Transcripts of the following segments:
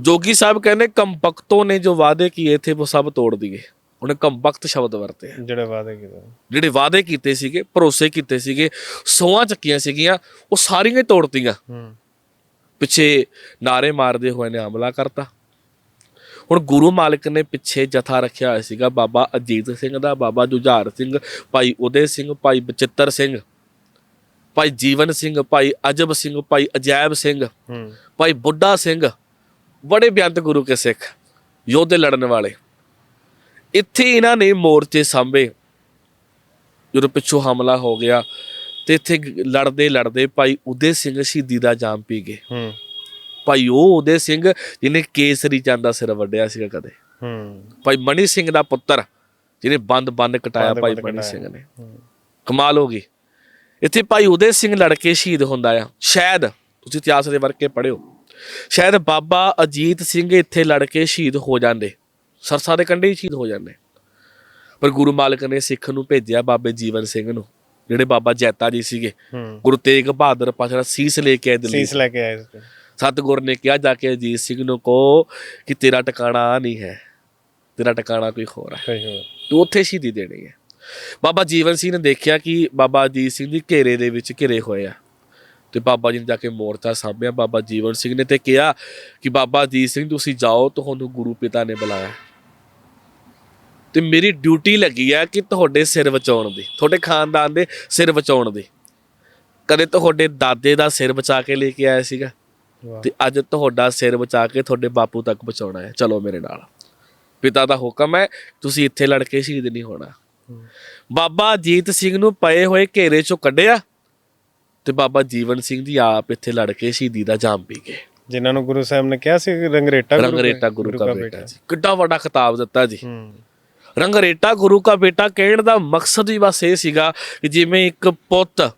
ਜੋਗੀ ਸਾਹਿਬ ਕਹਿੰਦੇ ਕੰਪਕਤੋਂ ਨੇ ਜੋ ਵਾਅਦੇ ਕੀਏ ਥੇ ਉਹ ਸਭ ਤੋੜ ਦਿਏ। ਉਹਨੇ ਕੰਪਕਤ ਸ਼ਬਦ ਵਰਤੇ ਆ। ਜਿਹੜੇ ਵਾਅਦੇ ਕੀਤੇ। ਜਿਹੜੇ ਵਾਅਦੇ ਕੀਤੇ ਸੀਗੇ ਭਰੋਸੇ ਕੀਤੇ ਸੀਗੇ ਸੋਹਾਂ ਚੱਕੀਆਂ ਸੀਗੀਆਂ ਉਹ ਸਾਰੀਆਂ ਹੀ ਤੋੜਤੀਆਂ। ਹੂੰ। ਪਿੱਛੇ ਨਾਰੇ ਮਾਰਦੇ ਹੋਏ ਨੇ ਹਮਲਾ ਕਰਤਾ। ਹੁਣ ਗੁਰੂ ਮਾਲਕ ਨੇ ਪਿੱਛੇ ਜਥਾ ਰੱਖਿਆ ਹੋਇਆ ਸੀਗਾ ਬਾਬਾ ਅਜੀਤ ਸਿੰਘ ਦਾ ਬਾਬਾ ਜੁਝਾਰ ਸਿੰਘ ਭਾਈ ਉਦੇ ਸਿੰਘ ਭਾਈ ਬਚਿੱਤਰ ਸਿੰਘ ਭਾਈ ਜੀਵਨ ਸਿੰਘ ਭਾਈ ਅਜਬ ਸਿੰਘ ਭਾਈ ਅਜੈਬ ਸਿੰਘ ਹੂੰ। ਭਾਈ ਬੁੱਢਾ ਸਿੰਘ ਬੜੇ ਬਿਆੰਤ ਗੁਰੂ ਕੇ ਸਿੱਖ ਯੋਧੇ ਲੜਨ ਵਾਲੇ। ਇੱਥੇ ਇਹਨਾਂ ਨੇ ਮੋਰਚੇ ਸਾਂਭੇ ਜਦੋਂ ਪਿੱਛੋਂ ਹਮਲਾ ਹੋ ਗਿਆ ਤੇ ਇੱਥੇ ਲੜਦੇ ਲੜਦੇ ਭਾਈ ਉਦੇ ਸਿੰਘ ਸ਼ਹੀਦੀ ਦਾ ਜਾਮ ਪੀ ਗਏ। ਹੂੰ। ਭਾਈ ਉਹ ਉਦੇ ਸਿੰਘ ਜਿਹਨੇ ਕੇਸਰੀ ਚੰਦ ਦਾ ਸਿਰ ਵੱਢਿਆ ਸੀਗਾ ਕਦੇ। ਹੂੰ। ਭਾਈ ਮਣੀ ਸਿੰਘ ਦਾ ਪੁੱਤਰ ਜਿਹਨੇ ਬੰਦ ਬੰਦ ਕਟਾਇਆ ਭਾਈ ਮਣੀ। ਸਿੰਘ ਨੇ। ਕਮਾਲ ਹੋ ਗਈ। ਇੱਥੇ ਭਾਈ ਉਦੇ ਸਿੰਘ ਲੜ ਕੇ ਸ਼ਹੀਦ ਹੁੰਦਾ ਆ। ਸ਼ਾਇਦ ਤੁਸੀਂ ਇਤਿਹਾਸ ਦੇ ਵਰਕੇ ਪੜਿਓ ਸ਼ਾਇਦ ਬਾਬਾ ਅਜੀਤ ਸਿੰਘ ਇੱਥੇ ਲੜ ਕੇ ਸ਼ਹੀਦ ਹੋ ਜਾਂਦੇ। ਸਰਸਾ ਦੇ ਕੰਢੇ ਹੀ ਸ਼ਹੀਦ ਹੋ ਜਾਂਦੇ। ਪਰ ਗੁਰੂ ਮਾਲਕ ਨੇ ਸਿੱਖ ਨੂੰ ਭੇਜਿਆ ਬਾਬੇ ਜੀਵਨ ਸਿੰਘ ਨੂੰ ਜਿਹੜੇ ਬਾਬਾ ਜੈਤਾ ਜੀ ਸੀਗੇ। ਗੁਰੂ ਤੇਗ ਬਹਾਦਰ ਪਾਸ਼ਾ ਦਾ ਸੀਸ ਲੈ ਕੇ ਆਏ ਦਿੱਲੀ। ਸੀਸ ਲੈ ਕੇ ਆਏ ਸਤਿਗੁਰ ਨੇ ਕਿਹਾ ਜਾ ਕੇ ਅਜੀਤ ਸਿੰਘ ਨੂੰ ਕਹੋ ਕਿ ਤੇਰਾ ਟਿਕਾਣਾ ਨਹੀਂ ਹੈ। ਤੇਰਾ ਟਿਕਾਣਾ ਕੋਈ ਹੋਰ ਹੋ। ਤੂੰ ਉੱਥੇ ਸ਼ਹੀਦੀ ਦੇਣੀ ਹੈ। ਬਾਬਾ ਜੀਵਨ ਸਿੰਘ ਨੇ ਦੇਖਿਆ ਕਿ ਬਾਬਾ ਅਜੀਤ ਸਿੰਘ ਦੀ ਘੇਰੇ ਦੇ ਵਿੱਚ ਘਿਰੇ ਹੋਏ ਆ। ਤੇ ਬਾਬਾ ਜੀ ਨੇ ਜਾ ਕੇ ਮੋਰਚਾ ਸਾਂਭਿਆ ਬਾਬਾ ਜੀਵਨ ਸਿੰਘ ਨੇ ਤੇ ਕਿਹਾ ਕਿ ਬਾਬਾ ਅਜੀਤ ਸਿੰਘ ਤੁਸੀਂ ਜਾਓ ਤੁਹਾਨੂੰ ਗੁਰੂ ਪਿਤਾ ਨੇ ਬੁਲਾਇਆ। ਤੇ ਮੇਰੀ ਡਿਊਟੀ ਲੱਗੀ ਆ ਕਿ ਤੁਹਾਡੇ ਸਿਰ ਬਚਾਉਣ ਦੀ ਤੁਹਾਡੇ ਖਾਨਦਾਨ ਦੇ ਸਿਰ ਬਚਾਉਣ ਦੀ। ਕਦੇ ਤੁਹਾਡੇ ਦਾਦੇ ਦਾ ਸਿਰ ਬਚਾ ਕੇ ਲੈ ਕੇ ਆਇਆ ਸੀਗਾ? ਤੇ ਅੱਜ ਤੁਹਾਡਾ ਸਿਰ ਬਚਾ ਕੇ ਤੁਹਾਡੇ ਬਾਪੂ ਤੱਕ ਪਹੁੰਚਾਉਣਾ ਹੈ। ਚਲੋ ਮੇਰੇ ਨਾਲ। ਪਿਤਾ ਦਾ ਹੁਕਮ ਹੈ ਤੁਸੀਂ ਇੱਥੇ ਲੜ ਕੇ ਸ਼ਹੀਦ ਨਹੀਂ ਹੋਣਾ। ਬਾਬਾ ਜੀਤ ਸਿੰਘ ਨੂੰ ਪਏ ਹੋਏ ਘੇਰੇ ਚੋਂ ਕੱਢਿਆ ਤੇ ਬਾਬਾ ਜੀਵਨ ਸਿੰਘ ਜੀ ਆਪ ਇੱਥੇ ਲੜ ਕੇ ਸ਼ਹੀਦੀ ਦਾ ਜਾਮ ਪੀ ਗਏ। ਜਿਨ੍ਹਾਂ ਨੂੰ ਗੁਰੂ ਸਾਹਿਬ ਨੇ ਕਿਹਾ ਸੀ ਰੰਗਰੇਟਾ ਗੁਰੂ ਰੰਗਰੇਟਾ ਗੁਰੂ ਕਾ ਬੇਟਾ ਜੀ। ਕਿੱਡਾ ਵੱਡਾ ਖਿਤਾਬ ਦਿੱਤਾ ਜੀ। ਹੂੰ। ਰੰਗਰੇਟਾ ਗੁਰੂ ਕਾ ਬੇਟਾ ਕਹਿਣ ਦਾ ਮਕਸਦ ਵੀ ਬਸ ਇਹ ਸੀਗਾ ਕਿ ਜਿਵੇਂ ਇੱਕ ਪੁੱਤ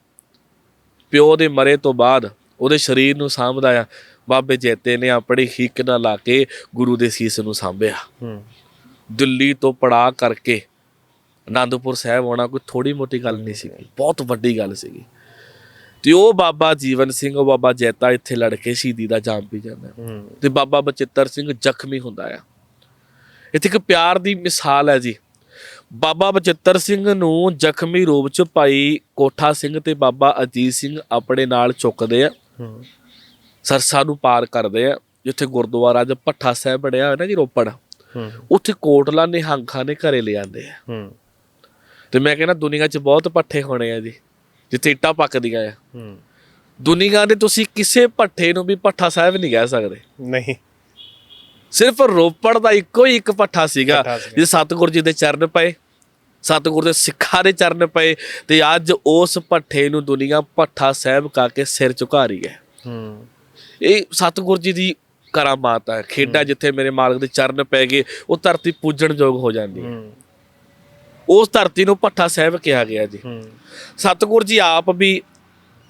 ਪਿਓ ਦੇ ਮਰੇ ਤੋਂ ਬਾਅਦ ਉਹਦੇ ਸਰੀਰ ਨੂੰ ਸਾਂਭਦਾ ਆ ਬਾਬੇ ਜੇਤੇ ਨੇ ਆਪਣੀ ਹਿੱਕ ਨਾਲ ਲਾ ਕੇ ਗੁਰੂ ਦੇ ਸੀਸ ਨੂੰ ਸਾਂਭਿਆ। ਹੂੰ। ਦਿੱਲੀ ਤੋਂ ਪੜਾ ਕਰਕੇ ਆਨੰਦਪੁਰ ਸਾਹਿਬ ਆਉਣਾ ਕੋਈ ਥੋੜੀ ਮੋਟੀ ਗੱਲ ਨਹੀਂ ਸੀ ਬਹੁਤ ਵੱਡੀ ਗੱਲ ਸੀਗੀ। ਤੇ ਉਹ ਬਾਬਾ ਜੀਵਨ ਸਿੰਘ ਉਹ ਬਾਬਾ ਜੈਤਾ ਇੱਥੇ ਲੜ ਕੇ ਸ਼ਹੀਦੀ ਦਾ ਜਾਮ ਪੀ ਜਾਂਦਾ। ਤੇ ਬਾਬਾ ਬਚਿੱਤਰ ਸਿੰਘ ਜ਼ਖਮੀ ਹੁੰਦਾ ਆ। ਇੱਥੇ ਇੱਕ ਪਿਆਰ ਦੀ ਮਿਸਾਲ ਹੈ ਜੀ। ਬਾਬਾ ਬਚਿੱਤਰ ਸਿੰਘ ਨੂੰ ਜ਼ਖਮੀ ਰੂਪ ਚ ਭਾਈ ਕੋਠਾ ਸਿੰਘ ਤੇ ਬਾਬਾ ਅਜੀਤ ਸਿੰਘ ਆਪਣੇ ਨਾਲ ਚੁੱਕਦੇ ਆ। ਸਰਸਾ ਨੂੰ ਪਾਰ ਕਰਦੇ ਆ। ਜਿੱਥੇ ਗੁਰਦੁਆਰਾ ਅੱਜ ਭੱਠਾ ਸਾਹਿਬ ਬਣਿਆ ਹੋਇਆ ਨਾ ਜੀ ਰੋਪੜ। ਉੱਥੇ ਕੋਟਲਾ ਨਿਹੰਗਾਂ ਨੇ ਘਰੇ ਲੈ ਆਂਦੇ ਆ ਤੇ ਮੈਂ ਕਹਿੰਦਾ ਦੁਨੀਆ 'ਚ ਬਹੁਤ ਪੱਠੇ ਹੋਣੇ ਆ ਜੀ। ਜਿੱਥੇ ਇੱਟਾਂ ਪੱਕਦੀਆਂ ਆ। ਹੂੰ। ਦੁਨੀਆ ਦੇ ਤੁਸੀਂ ਕਿਸੇ ਪੱਠੇ ਨੂੰ ਵੀ ਪੱਠਾ ਸਾਹਿਬ ਨਹੀਂ ਕਹਿ ਸਕਦੇ। ਨਹੀਂ। ਸਿਰਫ ਰੋਪੜ ਦਾ ਇੱਕੋ ਹੀ ਇੱਕ ਪੱਠਾ ਸੀਗਾ ਪੱਠਾ ਸੀਗਾ। ਜੇ ਸਤਿਗੁਰ ਜੀ ਦੇ ਚਰਨ ਪਏ ਸਤਿਗੁਰ ਦੇ ਸਿੱਖਾਂ ਦੇ ਚਰਨ ਪਏ ਤੇ ਅੱਜ ਉਸ ਪੱਠੇ ਨੂੰ ਦੁਨੀਆ ਪੱਠਾ ਸਾਹਿਬ ਕਾ ਕੇ ਸਿਰ ਝੁਕਾ ਰਹੀ ਹੈ। ਹੂੰ। ਇਹ ਸਤਿਗੁਰ ਜੀ ਦੀ ਕਰਾਮਾਤ ਹੈ ਖੇਡਾਂ ਜਿੱਥੇ ਮੇਰੇ ਮਾਲਕ ਦੇ ਚਰਨ ਪੈ ਗਏ ਉਹ ਧਰਤੀ ਪੂਜਣ ਯੋਗ ਹੋ ਜਾਂਦੀ ਹੈ। ਹੂੰ। ਉਸ ਧਰਤੀ ਨੂੰ ਭੱਠਾ ਸਾਹਿਬ ਕਿਹਾ ਗਿਆ ਜੀ। ਸਤਗੁਰ ਜੀ ਆਪ ਵੀ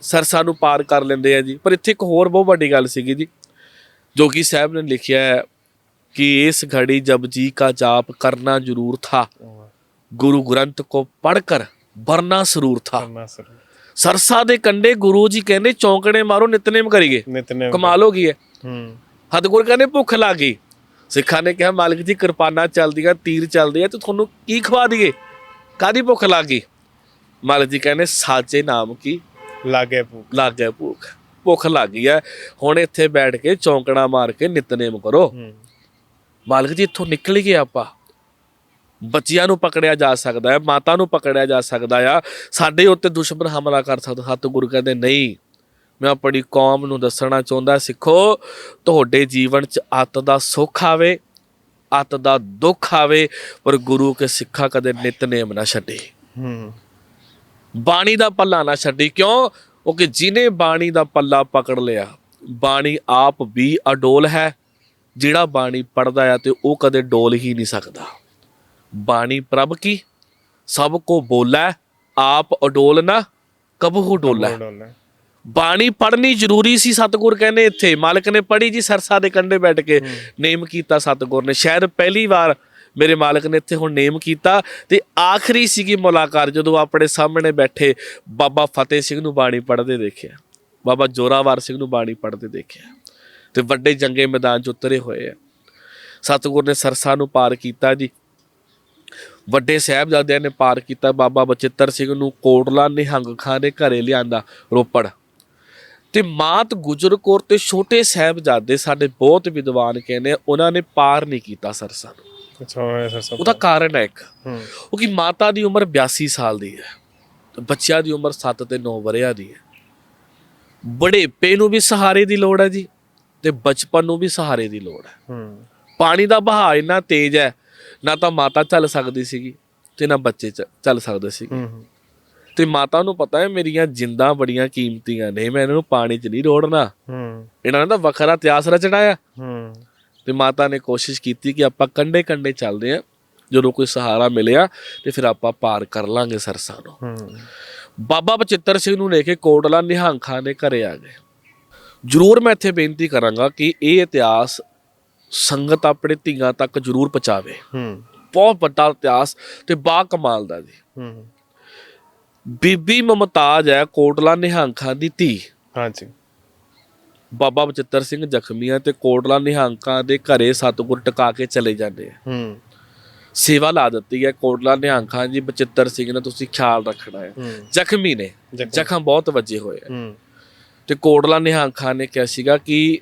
ਸਰਸਾ ਨੂੰ ਪਾਰ ਕਰ ਲੈਂਦੇ ਆ ਜੀ। ਪਰ ਇੱਥੇ ਇੱਕ ਹੋਰ ਬਹੁਤ ਵੱਡੀ ਗੱਲ ਸੀਗੀ ਜੀ ਜੋਗੀ ਸਾਹਿਬ ਨੇ ਲਿਖਿਆ ਹੈ ਕਿ ਇਸ ਘੜੀ ਜਬ ਜੀ ਕਾ ਜਾਪ ਕਰਨਾ ਜ਼ਰੂਰ ਥਾ। ਗੁਰੂ ਗ੍ਰੰਥ ਕੋ ਪੜ੍ਹ ਕਰ ਵਰਨਾ ਸਰੂਰ ਥਾ। ਸਰਸਾ ਦੇ ਕੰਡੇ ਗੁਰੂ ਜੀ ਕਹਿੰਦੇ ਚੌਂਕੜੇ ਮਾਰੋ ਨਿਤਨੇਮ ਕਰੀਏ। ਕਮਾਲ ਹੋ ਗਈ ਹੈ। ਹਦਗੁਰ ਕਹਿੰਦੇ ਭੁੱਖ ਲੱਗ ਗਈ। ਸਿੱਖਾਂ ਨੇ ਕਿਹਾ ਮਾਲਕ ਜੀ ਕਿਰਪਾਨਾ ਚੱਲਦੀਆਂ ਤੀਰ ਚੱਲਦੇ ਆ ਤੇ ਤੁਹਾਨੂੰ ਕੀ ਖਵਾ ਦਈਏ? ਕਾਦੀ ਭੁੱਖ ਲੱਗ? ਮਾਲਕ ਜੀ ਕਹਿੰਦੇ ਸਾਚੇ ਨਾਮ ਕੀ? ਲਾਗੇ ਭੂਖ। ਲੱਗ ਭੁੱਖ। ਭੁੱਖ ਲੱਗ ਗਈ ਹੈ। ਹੁਣ ਇੱਥੇ ਬੈਠ ਕੇ ਚੌਂਕੜਾ ਮਾਰ ਕੇ ਨਿਤਨੇਮ ਕਰੋ। ਮਾਲਕ ਜੀ ਇੱਥੋਂ ਨਿਕਲ ਗਏ ਆਪਾਂ। ਬੱਚਿਆਂ ਨੂੰ ਪਕੜਿਆ ਜਾ ਸਕਦਾ ਹੈ ਮਾਤਾ ਨੂੰ ਪਕੜਿਆ ਜਾ ਸਕਦਾ ਆ। ਸਾਡੇ ਉੱਤੇ ਦੁਸ਼ਮਣ ਹਮਲਾ ਕਰ ਸਕਦਾ। ਸਤਿਗੁਰੂ ਕਹਿੰਦੇ ਨਹੀਂ ਮੈਂ ਆਪਣੀ ਕੌਮ ਨੂੰ ਦੱਸਣਾ ਚਾਹੁੰਦਾ। ਸਿੱਖੋ ਤੁਹਾਡੇ ਜੀਵਨ 'ਚ ਅੱਤ ਦਾ ਸੁੱਖ ਆਵੇ। ਅੱਤ ਦਾ ਦੁੱਖ ਆਵੇ ਪਰ ਗੁਰੂ ਕੇ ਸਿੱਖਾ ਕਦੇ ਨਿਤਨੇਮ ਨਾ ਛੱਡੇ। ਹੂੰ। ਬਾਣੀ ਦਾ ਪੱਲਾ ਨਾ ਛੱਡੀ। ਕਿਉਂ? ਕਿਉਂਕਿ ਜਿਨੇ ਬਾਣੀ ਦਾ ਪੱਲਾ ਪਕੜ ਲਿਆ ਬਾਣੀ ਆਪ ਵੀ ਅਡੋਲ ਹੈ। ਜਿਹੜਾ ਬਾਣੀ ਪੜਦਾ ਆ ਤੇ ਉਹ ਕਦੇ ਡੋਲ ਹੀ ਨਹੀਂ ਸਕਦਾ। ਬਾਣੀ ਪ੍ਰਭ ਕੀ? ਸਭ ਕੋ ਬੋਲਾ ਆਪ ਅਡੋਲ ਨਾ ਕਬਹੂ ਡੋਲਾ। ਬਾਣੀ ਪੜਨੀ ਜ਼ਰੂਰੀ ਸੀ ਸਤਿਗੁਰ ਕਹਿੰਦੇ ਇੱਥੇ। ਮਾਲਕ ਨੇ ਪੜ੍ਹੀ ਜੀ ਸਰਸਾ ਦੇ ਕੰਢੇ ਬੈਠ ਕੇ ਨੇਮ ਕੀਤਾ ਸਤਿਗੁਰ ਨੇ। ਸ਼ਾਇਦ ਪਹਿਲੀ ਵਾਰ ਮੇਰੇ ਮਾਲਕ ਨੇ ਇੱਥੇ ਹੁਣ ਨੇਮ ਕੀਤਾ। ਤੇ ਆਖਰੀ ਸੀਗੀ ਮੁਲਾਕਾਤ ਜਦੋਂ ਆਪਣੇ ਸਾਹਮਣੇ ਬੈਠੇ ਬਾਬਾ ਫਤਿਹ ਸਿੰਘ ਨੂੰ ਬਾਣੀ ਪੜ੍ਹਦੇ ਦੇਖਿਆ। ਬਾਬਾ ਜੋਰਾਵਰ ਸਿੰਘ ਨੂੰ ਬਾਣੀ ਪੜ੍ਹਦੇ ਦੇਖਿਆ। ਤੇ ਵੱਡੇ ਜੰਗੇ ਮੈਦਾਨ 'ਚ ਉਤਰੇ ਹੋਏ ਆ। ਸਤਿਗੁਰ ਨੇ ਸਰਸਾ ਨੂੰ ਪਾਰ ਕੀਤਾ ਜੀ। ਵੱਡੇ ਸਾਹਿਬਜ਼ਾਦਿਆਂ ਨੇ ਪਾਰ ਕੀਤਾ। ਬਾਬਾ ਬਚਿੱਤਰ ਸਿੰਘ ਨੂੰ ਕੋਟਲਾ ਨਿਹੰਗ ਖਾਂ ਦੇ ਘਰੇ ਲਿਆਂਦਾ ਰੋਪੜ। ਤੇ ਮਾਤ ਗੁਜਰ ਕੌਰ ਤੇ ਛੋਟੇ ਸਾਹਿਬਜ਼ਾਦੇ ਸਾਡੇ ਬਹੁਤ ਵਿਦਵਾਨ ਕਹਿੰਦੇ ਆ, ਉਹਨਾਂ ਨੇ ਪਾਰ ਨਹੀਂ ਕੀਤਾ ਸਰਸਾ ਨੂੰ। ਅੱਛਾ ਹੋਇਆ ਸਰ ਸਭ ਉਹਦਾ ਕਾਰਨ ਹੈ ਇੱਕ। ਹੂੰ। ਉਹ ਕਿ ਮਾਤਾ ਦੀ ਉਮਰ 82 ਸਾਲ ਦੀ ਹੈ ਤੇ ਬੱਚਿਆਂ ਦੀ ਉਮਰ 7 ਤੇ 9 ਵਰਿਆਂ ਦੀ ਹੈ। ਬੜੇਪੇ ਨੂੰ ਵੀ ਸਹਾਰੇ ਦੀ ਲੋੜ ਹੈ ਜੀ ਤੇ ਬਚਪਨ ਨੂੰ ਵੀ ਸਹਾਰੇ ਦੀ ਲੋੜ ਹੈ। ਹੂੰ। ਪਾਣੀ ਦਾ ਵਹਾਅ ਇੰਨਾ ਤੇਜ਼ ਹੈ ਨਾ ਤਾਂ ਮਾਤਾ ਚੱਲ ਸਕਦੀ ਸੀਗੀ ਤੇ ਨਾ ਬੱਚੇ ਚ- ਚੱਲ ਸਕਦੇ ਸੀ ਹੂੰ। ਤੇ ਮਾਤਾ ਨੂੰ ਪਤਾ ਹੈ ਮੇਰੀਆਂ ਜਿੰਦਾਂ ਬੜੀਆਂ ਕੀਮਤੀਆਂ ਨੇ ਮੈਂ ਇਹਨਾਂ ਨੂੰ ਪਾਣੀ 'ਚ ਨਹੀਂ ਰੋੜਨਾ। ਹੂੰ। ਇਹਨਾਂ ਨੇ ਤਾਂ ਵੱਖਰਾ ਇਤਿਹਾਸ ਰਚਣਾ ਆ ਹੂੰ। ਤੇ ਮਾਤਾ ਨੇ ਕੋਸ਼ਿਸ਼ ਕੀਤੀ ਕਿ ਆਪਾਂ ਕੰਡੇ ਕੰਡੇ ਚੱਲਦੇ ਆ ਜਦੋਂ ਕੋਈ ਸਹਾਰਾ ਮਿਲਿਆ ਤੇ ਫਿਰ ਆਪਾਂ ਪਾਰ ਕਰ ਲਾਂਗੇ ਸਰਸਾ ਨੂੰ। ਹੂੰ। ਬਾਬਾ ਬਚਿੱਤਰ ਸਿੰਘ ਨੂੰ ਲੈ ਕੇ ਕੋਟਲਾ ਨਿਹੰਗ ਖਾਂ ਦੇ ਘਰੇ ਆ ਗਏ। ਜ਼ਰੂਰ ਮੈਂ ਇੱਥੇ ਬੇਨਤੀ ਕਰਾਂਗਾ ਕਿ ਇਹ ਇਤਿਹਾਸ ਸੰਗਤ ਆਪਣੇ ਧੀਆਂ ਤੱਕ ਜ਼ਰੂਰ ਪਹੁੰਚਾਵੇ। ਹੂੰ। ਬਹੁਤ ਵੱਡਾ ਇਤਿਹਾਸ ਤੇ ਬਾ ਕਮਾਲ ਦਾ ਜੀ। ਹੂੰ। ਬੀਬੀ ਮਮਤਾਜ ਹੈ ਕੋਟਲਾ ਨਿਹੰਗ ਦੀ ਧੀ। ਹਾਂਜੀ। ਬਾਬਾ ਬਚਿੱਤਰ ਸਿੰਘ ਜ਼ਖਮੀਆਂ ਤੇ ਕੋਟਲਾ ਨਿਹੰਗ ਦੇ ਘਰੇ ਸਤਿਗੁਰ ਟਿਕਾ ਕੇ ਚਲੇ ਜਾਂਦੇ ਆ। ਹੂੰ। ਸੇਵਾ ਲਾ ਦਿੱਤੀ ਹੈ ਕੋਟਲਾ ਨਿਹੰਗ ਜੀ ਬਚਿੱਤਰ ਸਿੰਘ ਨੇ ਤੁਸੀਂ ਖਿਆਲ ਰੱਖਣਾ ਹੈ। ਜ਼ਖਮੀ ਨੇ। ਜ਼ਖਮ। ਬਹੁਤ ਵੱਜੇ ਹੋਏ ਆ। ਹੂੰ। ਤੇ ਕੋਟਲਾ ਨਿਹੰਗ ਨੇ ਕਿਹਾ ਸੀਗਾ ਕਿ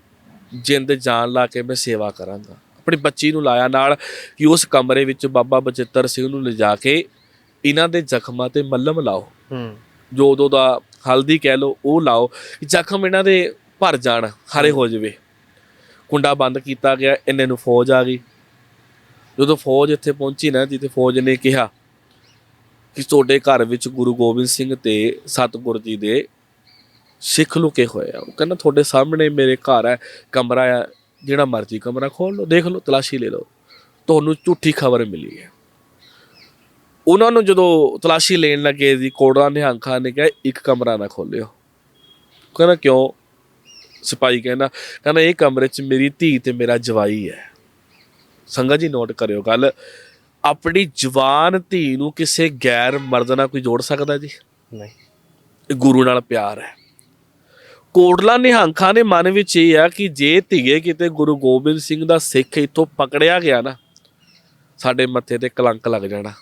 ਜਿੰਦ ਜਾਨ ਲਾ ਕੇ ਮੈਂ ਸੇਵਾ ਕਰਾਂਗਾ। ਆਪਣੀ ਬੱਚੀ ਨੂੰ ਲਾਇਆ ਨਾਲ ਕਿ ਉਸ ਕਮਰੇ ਵਿੱਚ ਬਾਬਾ ਬਚਿੱਤਰ ਸਿੰਘ ਨੂੰ ਲਿਜਾ ਕੇ ਇਹਨਾਂ ਦੇ ਜ਼ਖਮਾਂ ਤੇ ਮੱਲਮ ਲਾਓ। ਹੂੰ। ਜੋ ਉਦੋਂ ਦਾ ਹਲਦੀ ਕਹਿ ਲਓ, ਉਹ ਲਾਓ। ਜ਼ਖਮ ਇਹਨਾਂ ਦੇ ਭਰ ਜਾਣ, ਹਰੇ ਹੋ ਜਾਵੇ। ਕੁੰਡਾ ਬੰਦ ਕੀਤਾ ਗਿਆ, ਇੰਨੇ ਨੂੰ ਫੌਜ ਆ ਗਈ। ਜਦੋਂ ਫੌਜ ਇੱਥੇ ਪਹੁੰਚੀ ਨਾ, ਜਿੱਥੇ ਫੌਜ ਨੇ ਕਿਹਾ ਕਿ ਤੁਹਾਡੇ ਘਰ ਵਿੱਚ ਗੁਰੂ ਗੋਬਿੰਦ ਸਿੰਘ ਤੇ ਸਤਿਗੁਰ ਜੀ ਦੇ ਸਿੱਖ ਲੁਕੇ ਹੋਏ ਆ। ਉਹ ਕਹਿੰਦਾ, ਤੁਹਾਡੇ ਸਾਹਮਣੇ ਮੇਰੇ ਘਰ ਹੈ, ਕਮਰਾ ਆ, ਜਿਹੜਾ ਮਰਜ਼ੀ ਕਮਰਾ ਖੋਲ ਲਓ, ਦੇਖ ਲਓ, ਤਲਾਸ਼ੀ ਲੈ ਲਓ। ਤੁਹਾਨੂੰ ਝੂਠੀ ਖਬਰ ਮਿਲੀ ਹੈ। ਉਹਨਾਂ ਨੂੰ ਜਦੋਂ ਤਲਾਸ਼ੀ ਲੈਣ ਲੱਗੇ ਜੀ ਕੋੜਾ ਨਿਹੰਗ ਖਾਨ ਨੇ ਕਿਹਾ ਇੱਕ ਕਮਰਾ ਨਾ ਖੋਲਿਓ। ਕਹਿੰਦਾ ਕਿਉਂ? ਸਿਪਾਹੀ ਕਹਿੰਦਾ ਕਹਿੰਦਾ ਇਹ ਕਮਰੇ 'ਚ ਮੇਰੀ ਧੀ ਤੇ ਮੇਰਾ ਜਵਾਈ ਹੈ। ਸੰਗਤ ਜੀ ਨੋਟ ਕਰਿਓ ਗੱਲ। ਆਪਣੀ ਜਵਾਨ ਧੀ ਨੂੰ ਕਿਸੇ ਗੈਰ ਮਰਦ ਨਾਲ ਕੋਈ ਜੋੜ ਸਕਦਾ ਜੀ? ਨਹੀਂ। ਇਹ ਗੁਰੂ ਨਾਲ ਪਿਆਰ ਹੈ। ਕੋਟਲਾ ਨਿਹੰਗ ਖਾਨ ਦੇ ਮਨ ਵਿੱਚ ਇਹ ਆ ਕਿ ਜੇ ਧੀਏ ਕਿਤੇ ਗੁਰੂ ਗੋਬਿੰਦ ਸਿੰਘ ਦਾ ਸਿੱਖ ਇੱਥੋਂ ਪਕੜਿਆ ਗਿਆ ਨਾ ਸਾਡੇ ਮੱਥੇ ਤੇ ਕਲੰਕ ਲੱਗ ਜਾਣਾ।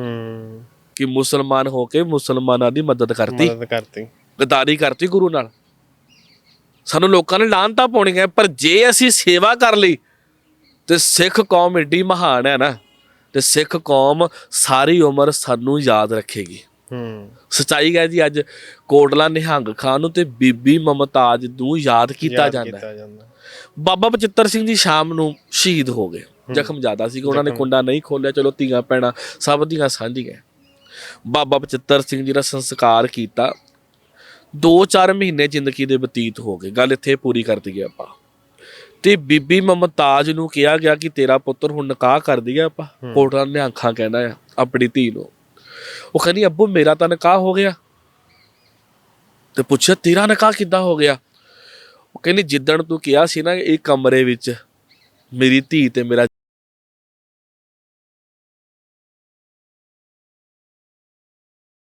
ਹੂੰ ਕਿ ਮੁਸਲਮਾਨ ਹੋ ਕੇ ਮੁਸਲਮਾਨਾਂ ਦੀ ਮਦਦ ਕਰਤੀ। ਮਦਦ ਕਰਤੀ। ਗਦਾਰੀ ਕਰਤੀ ਗੁਰੂ ਨਾਲ। ਸਾਨੂੰ ਲੋਕਾਂ ਨੇ ਲਾਂਤਾ ਪਾਉਣੀਆਂ ਪਰ ਜੇ ਅਸੀਂ ਸੇਵਾ ਕਰ ਲਈ ਤੇ ਸਿੱਖ ਕੌਮ ਏਡੀ ਮਹਾਨ ਹੈ ਨਾ ਤੇ ਸਿੱਖ ਕੌਮ ਸਾਰੀ ਉਮਰ ਸਾਨੂੰ ਯਾਦ ਰੱਖੇਗੀ। ਹੂੰ। ਸਚਾਈ ਹੈ ਜੀ ਅੱਜ ਕੋਟਲਾ ਨਿਹੰਗ ਖਾਨ ਨੂੰ ਤੇ ਬੀਬੀ ਮਮਤਾਜ ਨੂੰ ਯਾਦ ਕੀਤਾ ਯਾਦ ਜਾਂਦਾ ਹੈ। ਕੀਤਾ ਜਾਂਦਾ। ਬਾਬਾ ਬਚਿੱਤਰ ਸਿੰਘ ਜੀ ਸ਼ਾਮ ਨੂੰ ਸ਼ਹੀਦ ਹੋ ਗਏ। ਜ਼ਖਮ ਜ਼ਿਆਦਾ ਸੀ ਉਹਨਾਂ ਨੇ ਕੁੰਡਾ ਨਹੀਂ ਖੋਲਿਆ ਚਲੋ ਧੀਆਂ ਪੈਣਾ ਸਭ ਦੀਆਂ ਸਾਂਝੀਆਂ। ਬਾਬਾ ਬਚਿੱਤਰ ਸਿੰਘ ਜੀ ਦਾ ਸੰਸਕਾਰ ਕੀਤਾ। 2-4 ਮਹੀਨੇ ਜ਼ਿੰਦਗੀ ਦੇ ਬਤੀਤ ਹੋ ਗਏ। ਗੱਲ ਇੱਥੇ ਪੂਰੀ ਕਰ ਦਈਏ ਆਪਾਂ। ਤੇ ਬੀਬੀ ਮਮਤਾਜ ਨੂੰ ਕਿਹਾ ਗਿਆ ਕਿ ਤੇਰਾ ਪੁੱਤਰ ਹੁਣ ਨਿਕਾਹ ਕਰ ਦਈਏ ਆਪਾਂ। ਕੋਟਲਾ ਨੇ ਅੱਖਾਂ ਕਹਿੰਦਾ ਆ ਆਪਣੀ ਧੀ ਨੂੰ। ਉਹ ਕਹਿੰਦੀ ਅੱਬੂ ਮੇਰਾ ਤਾਂ ਨਿਕਾਹ ਹੋ ਗਿਆ। ਤੇ ਪੁੱਛਿਆ ਤੇਰਾ ਨਿਕਾਹ ਕਿੱਦਾਂ ਹੋ ਗਿਆ? ਉਹ ਕਹਿੰਦੀ ਜਿੱਦਣ ਤੂੰ ਕਿਹਾ ਸੀ ਨਾ ਇਹ ਕਮਰੇ ਵਿੱਚ ਮੇਰੀ ਧੀ ਤੇ ਮੇਰਾ